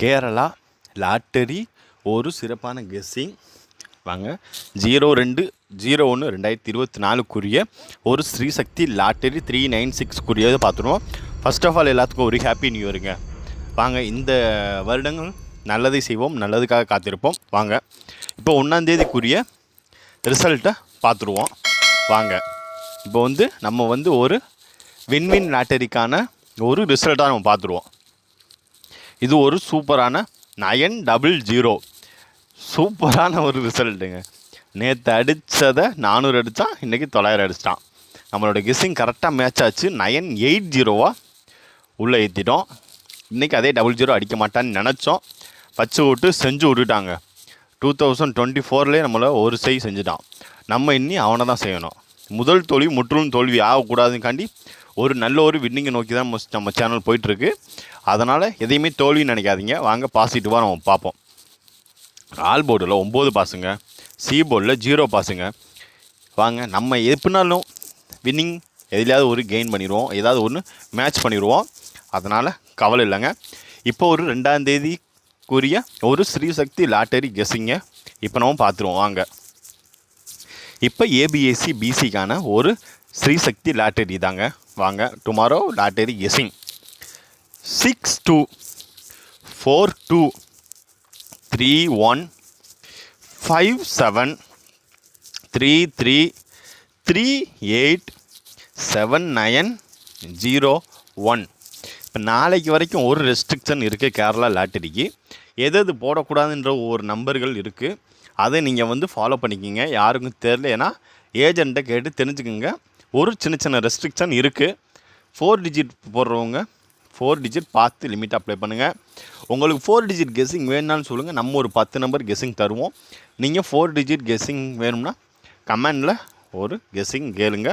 Kerala lottery ஒரு சிறப்பான guessing வாங்க. ஜீரோ ரெண்டு ஜீரோ ஒன்று ரெண்டாயிரத்தி இருபத்தி நாலுக்குரிய ஒரு ஸ்ரீசக்தி லாட்டரி த்ரீ நைன் சிக்ஸ்க்குரியதை பார்த்துருவோம். ஃபஸ்ட் ஆஃப் ஆல் எல்லாத்துக்கும் ஒரு ஹாப்பி நியூ இயருங்க வாங்க இந்த வருடங்கள் நல்லதை செய்வோம் நல்லதுக்காக காத்திருப்போம். வாங்க. இப்போ ஒன்றாந்தேதிக்குரிய ரிசல்ட்டை பார்த்துருவோம். வாங்க. இப்போ வந்து நம்ம வந்து ஒரு வின்வின் லாட்டரிக்கான ஒரு ரிசல்ட்டாக நம்ம பார்த்துருவோம். இது ஒரு சூப்பரான நயன் டபுள் ஜீரோ. சூப்பரான ஒரு ரிசல்ட்டுங்க. நேற்று அடித்ததை நானூறு அடித்தான் இன்றைக்கி தொள்ளாயிரம் அடிச்சிட்டான். நம்மளோட கெஸ்ஸிங் கரெக்டாக மேட்ச் ஆச்சு. நயன் எயிட் ஜீரோவாக உள்ளே ஏற்றிட்டோம் இன்றைக்கி அதே டபுள் ஜீரோ அடிக்க மாட்டான்னு நினச்சோம். வச்சு விட்டு செஞ்சு விட்டுட்டாங்க. டூ தௌசண்ட் டுவெண்ட்டி ஃபோர்லேயே நம்மளை ஒரு செய் செஞ்சுட்டான். நம்ம இன்னி அவனை தான் செய்யணும். முதல் தோல்வி முற்றிலும் தோல்வி ஆகக்கூடாதுக்காண்டி ஒரு நல்ல ஒரு வின்னிங்கை நோக்கி தான் நம்ம- நம்ம சேனல் போயிட்டுருக்கு. அதனால் எதையுமே தோல்வின்னு நினைக்காதீங்க. வாங்க பாசிட்டிவாக நம்ம பார்ப்போம். ஆல் போர்டில் ஒம்பது பாஸுங்க சி போர்டில் ஜீரோ பாஸுங்க வாங்க நம்ம எப்படினாலும் வின்னிங் எதுலையாவது ஒரு கெயின் பண்ணிடுவோம். ஏதாவது ஒன்று மேட்ச் பண்ணிடுவோம். அதனால் கவலை இல்லைங்க. இப்போ ஒரு ரெண்டாம் தேதிக்குரிய ஒரு ஸ்ரீசக்தி லாட்டரி கெஸ்ஸிங்க இப்போ நம்ம பார்த்துருவோம். வாங்க. இப்போ ஏபிஎஸ்சி பிசிக்கான ஒரு ஸ்ரீசக்தி லாட்டரி தாங்க. வாங்க tomorrow lottery guessing six two four two three one five seven three three three eight seven nine zero one இப்போ நாளைக்கு வரைக்கும் ஒரு ரெஸ்ட்ரிக்ஷன் இருக்குது கேரளா லாட்டரிக்கு. எது எது போடக்கூடாதுன்ற ஒரு நம்பர்கள் இருக்குது அதை நீங்கள் வந்து ஃபாலோ பண்ணிக்கிங்க. யாருக்கும் தெரிலனா ஏஜெண்ட்டை கேட்டு தெரிஞ்சுக்குங்க. ஒரு சின்ன சின்ன ரெஸ்ட்ரிக்ஷன் இருக்குது ஃபோர் டிஜிட் போடுறவங்க ஃபோர் டிஜிட் பார்த்து லிமிட் அப்ளை பண்ணுங்கள் உங்களுக்கு ஃபோர் டிஜிட் கெஸ்ஸிங் வேணும்னாலும் சொல்லுங்கள் நம்ம ஒரு பத்து நம்பர் கெஸ்ஸிங் தருவோம். நீங்கள் ஃபோர் டிஜிட் கெஸ்ஸிங் வேணும்னா கமெண்டில் ஒரு கெஸ்ஸிங் கேளுங்க.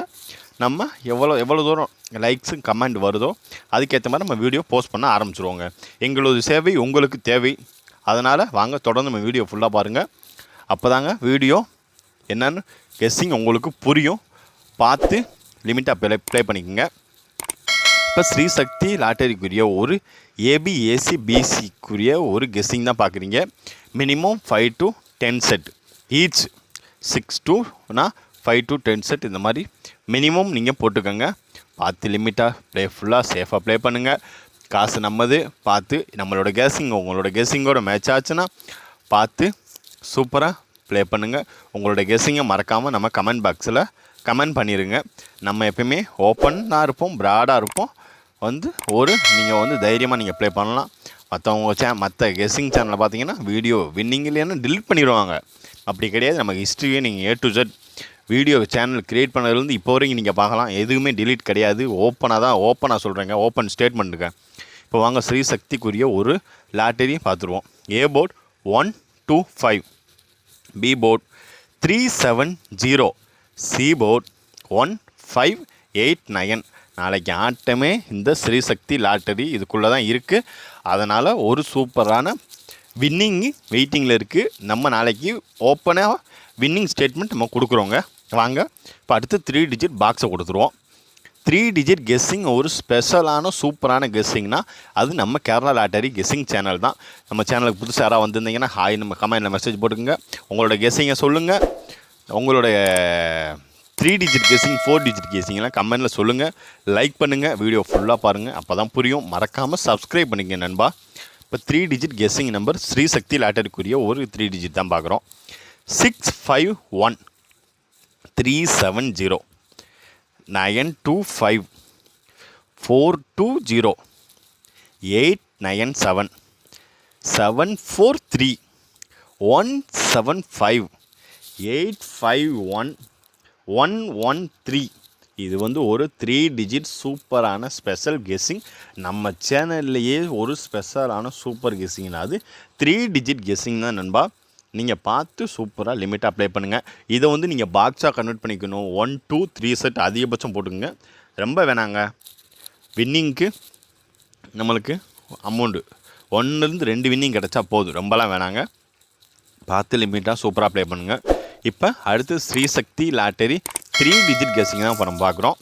நம்ம எவ்வளோ எவ்வளோ தூரம் லைக்ஸு கமெண்ட் வருதோ அதுக்கேற்ற மாதிரி நம்ம வீடியோ போஸ்ட் பண்ண ஆரம்பிச்சிருவோங்க. எங்களோட சேவை உங்களுக்கு தேவை. அதனால் வாங்க தொடர்ந்து நம்ம வீடியோ ஃபுல்லாக பாருங்கள் அப்போ தாங்க வீடியோ என்னன்னு கெஸ்ஸிங் உங்களுக்கு புரியும். பார்த்து லிமிட்டாக ப்ளே ப்ளே பண்ணிக்கோங்க. இப்போ ஸ்ரீசக்தி லாட்டரிக்குரிய ஒரு ஏபிஏசி பிசிக்குரிய ஒரு கெஸ்ஸிங் தான் பார்க்குறீங்க. Minimum five to ten set each six டூனா ஃபைவ் டு டென் செட் இந்த மாதிரி மினிமம் நீங்கள் போட்டுக்கோங்க. பார்த்து லிமிட்டாக ப்ளே ஃபுல்லாக சேஃபாக ப்ளே பண்ணுங்கள் காசு நம்மது பார்த்து நம்மளோட கேஸிங் உங்களோட கேஸிங்கோட மேட்ச் ஆச்சுன்னா பார்த்து சூப்பராக ப்ளே பண்ணுங்கள் உங்களோட கெஸ்ஸிங்கை மறக்காமல் நம்ம கமெண்ட் பாக்ஸில் கமெண்ட் பண்ணிடுங்க நம்ம எப்பயுமே ஓப்பனாக இருப்போம் ப்ராடாக இருப்போம். வந்து ஒரு நீங்கள் வந்து தைரியமாக நீங்கள் ப்ளே பண்ணலாம். மற்றவங்க சே மற்ற கெஸ்ஸிங் சேனலில் பார்த்தீங்கன்னா வீடியோ வின்னிங் இல்லைன்னு டிலீட் பண்ணிடுவாங்க. அப்படி கிடையாது. நம்ம ஹிஸ்ட்ரியே நீங்கள் A to Z video channel create பண்ணதுலேருந்து இப்போ வரைக்கும் நீங்கள் பார்க்கலாம். எதுவுமே டிலீட் கிடையாது. ஓப்பனாக தான் ஓப்பனாக சொல்கிறேங்க ஓப்பன் ஸ்டேட்மெண்ட்டுங்க இப்போ வாங்க ஸ்ரீசக்திக்குரிய ஒரு லாட்டரி பார்த்துருவோம். A board one two five B board three seven zero C board one five eight nine நாளைக்கு ஆட்டமே இந்த ஸ்ரீசக்தி லாட்டரி இதுக்குள்ளே தான் இருக்குது அதனால் ஒரு சூப்பரான வின்னிங் வெயிட்டிங்கில் இருக்குது நம்ம நாளைக்கு ஓப்பனாக வின்னிங் ஸ்டேட்மெண்ட் நம்ம கொடுக்குறோங்க. வாங்க இப்போ அடுத்து த்ரீ டிஜிட் பாக்ஸை கொடுத்துருவோம். த்ரீ டிஜிட் கெஸ்ஸிங் ஒரு ஸ்பெஷலான சூப்பரான கெஸ்ஸிங்னா அது நம்ம கேரளா லாட்டரி கெஸ்ஸிங் சேனல் தான். நம்ம சேனலுக்கு புதுசாக யாராவது வந்திருந்தீங்கன்னா ஹாய் நம்ம கமெண்டில் மெசேஜ் போட்டுக்கோங்க. உங்களோட கெஸ்ஸிங்கை சொல்லுங்கள் உங்களோட three digit guessing four digit கெஸ்ஸிங்லாம் கமெண்டில் சொல்லுங்கள் லைக் பண்ணுங்கள் வீடியோ ஃபுல்லாக பாருங்கள் அப்போ தான் புரியும். மறக்காமல் சப்ஸ்கிரைப் பண்ணிக்கங்க நண்பா. இப்போ three digit guessing number Sri Sakthi லாட்டரிக்குரிய ஒரு த்ரீ டிஜிட் தான் பார்க்குறோம் six five one three seven zero nine two five four two zero eight nine seven seven four three one seven five eight five one one one three இது வந்து ஒரு three digit சூப்பரான special guessing நம்ம சேனல்லையே ஒரு ஸ்பெஷலான super கெஸ்ஸிங்னா அது three digit guessing தான் நண்பா. நீங்கள் பார்த்து சூப்பராக லிமிட் அப்ளை பண்ணுங்கள் இதை வந்து நீங்கள் பாக்ஸாக கன்வெர்ட் பண்ணிக்கணும். ஒன் டூ த்ரீ செட் அதிகபட்சம் போட்டுக்கோங்க. ரொம்ப வேணாங்க. வின்னிங்க்கு நம்மளுக்கு அமௌண்ட்டு ஒன்றுலேருந்து ரெண்டு வின்னிங் கிடச்சா போதும். ரொம்பலாம் வேணாங்க. பார்த்து லிமிட்டாக சூப்பராக அப்ளை பண்ணுங்கள் இப்போ அடுத்து Sri Sakthi lottery three digit guessing தான் இப்போ நம்ம பார்க்குறோம்.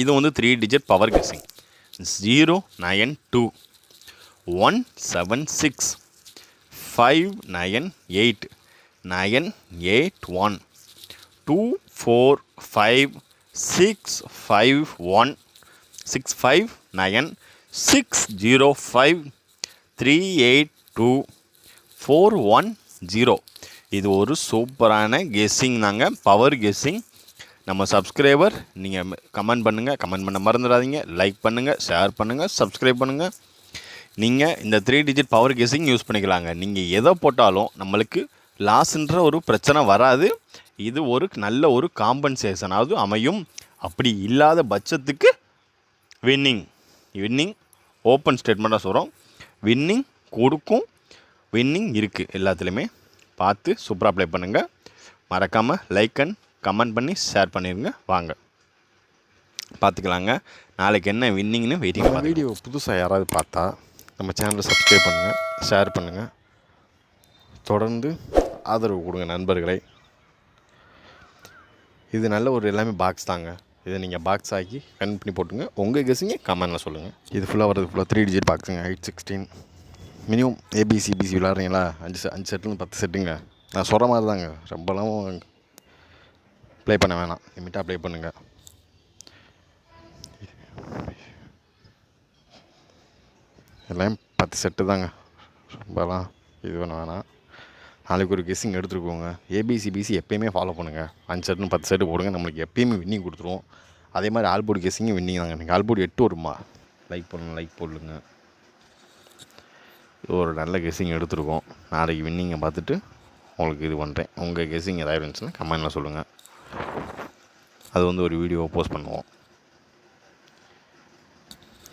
இது வந்து three digit power guessing zero nine two one seven six five nine eight nine eight one two four five six five one six five nine six zero five three eight two four one zero இது ஒரு சூப்பரான guessing தாங்க. Power guessing நம்ம subscriber நீங்கள் comment பண்ணுங்கள் comment பண்ண மறந்துடாதீங்க. Like பண்ணுங்கள் ஷேர் பண்ணுங்கள் சப்ஸ்கிரைப் பண்ணுங்கள் நீங்கள் இந்த three digit power guessing use பண்ணிக்கலாங்க. நீங்கள் எதை போட்டாலும் நம்மளுக்கு லாஸ்ன்ற ஒரு பிரச்சனை வராது. இது ஒரு நல்ல ஒரு காம்பன்சேஷனாவது அமையும். அப்படி இல்லாத பட்சத்துக்கு வின்னிங் வின்னிங் ஓப்பன் ஸ்டேட்மெண்ட்டாக சொல்கிறோம் வின்னிங் கொடுக்கும். வின்னிங் இருக்குது எல்லாத்துலேயுமே. பார்த்து சூப்பராக அப்ளை பண்ணுங்கள் மறக்காமல் லைக் அண்ட் கமெண்ட் பண்ணி ஷேர் பண்ணிடுங்க வாங்க. பார்த்துக்கலாங்க. நாளைக்கு என்ன வின்னிங்னு வெயிட்டிங் வீடியோ புதுசாக யாராவது பார்த்தா நம்ம சேனலை சப்ஸ்கிரைப் பண்ணுங்கள் ஷேர் பண்ணுங்கள் தொடர்ந்து ஆதரவு கொடுங்க நண்பர்களை. இது நல்ல ஒரு எல்லாமே பாக்ஸ் தாங்க. இதை நீங்கள் பாக்ஸ் ஆக்கி கன் பண்ணி போட்டுங்க. உங்கள் கெஸிங்க கமெண்டில் சொல்லுங்கள் இது ஃபுல்லாக வரது ஃபுல்லாக three digit பாக்ஸுங்க eight sixteen minimum A B C B C விளாட்றீங்களா அஞ்சு செ- அஞ்சு செட்டுன்னு பத்து செட்டுங்க நான் சொல்கிற மாதிரி தாங்க. ரொம்பலாம் ப்ளே பண்ண வேணாம். லிமிட்டாக ப்ளே பண்ணுங்கள் எல்லாம் பத்து செட்டு தாங்க. ரொம்பலாம் இது பண்ண வேணாம். நாளைக்கு ஒரு guessing எடுத்துருக்கோங்க. A B C B C எப்பயுமே ஃபாலோ பண்ணுங்கள் அஞ்சு செட்டுன்னு பத்து செட்டு போடுங்க. நம்மளுக்கு எப்பயுமே வின்னிங் கொடுத்துருவோம் அதே மாதிரி ஆல்போர்டு கெஸ்ஸிங்கும் வின்னிங் தாங்க. நீங்கள் ஆல்போர்டு எட்டு வருமா? லைக் பண்ணுங்க லைக் போடலுங்க இது ஒரு நல்ல கெஸ்ஸிங் எடுத்துருக்கோம். நாளைக்கு வின்னிங்கை பார்த்துட்டு உங்களுக்கு இது பண்ணுறேன் உங்கள் கெஸ்ஸிங் ஏதாவது இருந்துச்சுன்னா கமெண்டில் சொல்லுங்கள் அது வந்து ஒரு வீடியோ போஸ்ட் பண்ணுவோம்.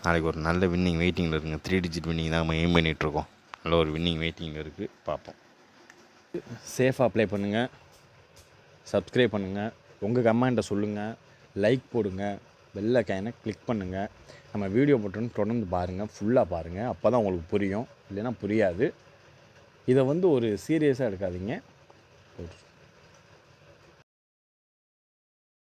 நாளைக்கு ஒரு நல்ல வின்னிங் வெயிட்டிங்கில் இருக்குங்க. த்ரீ டிஜிட் வின்னிங் தான் நம்ம எய்ம் பண்ணிகிட்ருக்கோம் நல்ல ஒரு வின்னிங் வெயிட்டிங்கில் இருக்குது பார்ப்போம். சேஃபாக அப்ளை பண்ணுங்கள் சப்ஸ்கிரைப் பண்ணுங்கள் உங்கள் கமெண்ட்டை சொல்லுங்கள் லைக் போடுங்க. பெல் ஐக்கானை கிளிக் பண்ணுங்கள் நம்ம வீடியோ போட்டோன்னு தொடர்ந்து பாருங்கள் ஃபுல்லாக பாருங்கள் அப்போ தான் உங்களுக்கு புரியும். இல்லைன்னா புரியாது. இதை வந்து ஒரு சீரியஸாக எடுக்காதீங்க. ஒரு